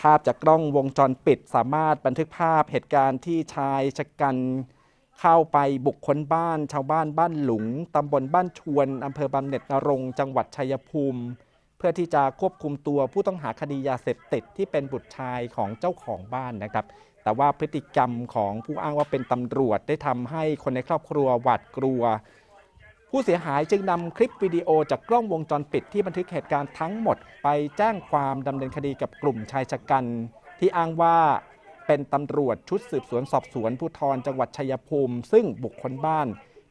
ภาพจากกล้องวงจรปิด สามารถบันทึกภาพเหตุการณ์ที่ชายชะกันเข้าไปบุกค้นบ้าน ชาวบ้านบ้านหลุงตำบลบ้านชวนอำเภอบำเหน็จนรงจังหวัดชัยภูมิ เพื่อที่จะควบคุมตัวผู้ต้องหาคดียาเสพติดที่เป็นบุตรชายของเจ้าของบ้านนะครับ แต่ว่าพฤติกรรมของผู้อ้างว่าเป็นตำรวจได้ทำให้คนในครอบครัวหวาดกลัว ผู้เสียหายจึงนำคลิปวิดีโอจากกล้องวงจรปิดที่บันทึกเหตุการณ์ทั้งหมด ไปแจ้งความดำเนินคดีกับกลุ่มชายชะกัน ที่อ้างว่าเป็นตำรวจชุดสืบสวนสอบสวนภูธรจังหวัดชัยภูมิ ซึ่งบุกค้นบ้าน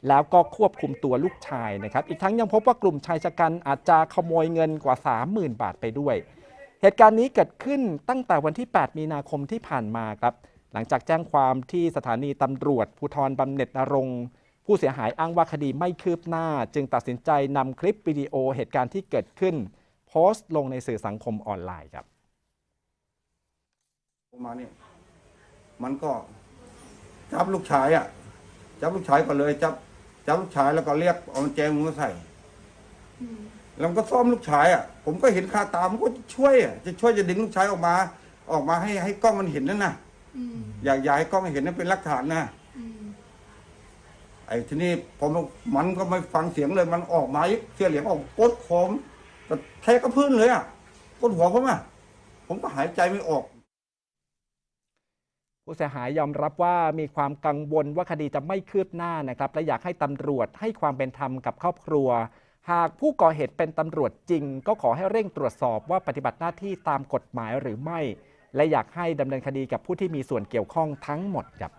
แล้วก็ควบคุมตัวลูกชายนะครับ อีกทั้งยังพบว่ากลุ่มชายชะกันอาจจะขโมยเงินกว่า 30,000 บาทไปด้วย เหตุการณ์นี้เกิดขึ้นตั้งแต่วันที่ 8 มีนาคมที่ผ่านมาครับ หลังจากแจ้งความที่สถานีตำรวจภูธรบำเหน็จนรงค์ ผู้เสียหายอ้างว่าคดีไม่คืบหน้า จึงตัดสินใจนำคลิปวิดีโอเหตุการณ์ที่เกิดขึ้น โพสต์ลงในสื่อสังคมออนไลน์ครับออกมาเนี่ยมันก็จับลูกชายอะจับลูกชายก่อนเลยจับจับลูกชายแล้วก็เรียกเอาแจมือมาใส่แล้วมันก็ซ่อมลูกชายอะ ผมก็เห็นคาตามันก็จะช่วยอะจะช่วยจะดึงลูกชายออกมา ออกมาให้ให้กล้องมันเห็นนั่นนะอืมอยากอยากให้กล้องมันเห็นนั่นเป็นหลักฐานนะอืม ไอ้ทีนี้ผมมันก็ไม่ฟังเสียงเลย มันออกมาเสียเหลียงออกกดคอมแต่แทกกับพื้นเลยอะกดหัวผมอะผมก็หายใจไม่ออก ผู้เสียหายยอมรับว่ามีความกังวลว่าคดีจะไม่คืบหน้านะครับ และอยากให้ตำรวจให้ความเป็นธรรมกับครอบครัว หากผู้ก่อเหตุเป็นตำรวจจริง ก็ขอให้เร่งตรวจสอบว่าปฏิบัติหน้าที่ตามกฎหมายหรือไม่ และอยากให้ดำเนินคดีกับผู้ที่มีส่วนเกี่ยวข้องทั้งหมดครับ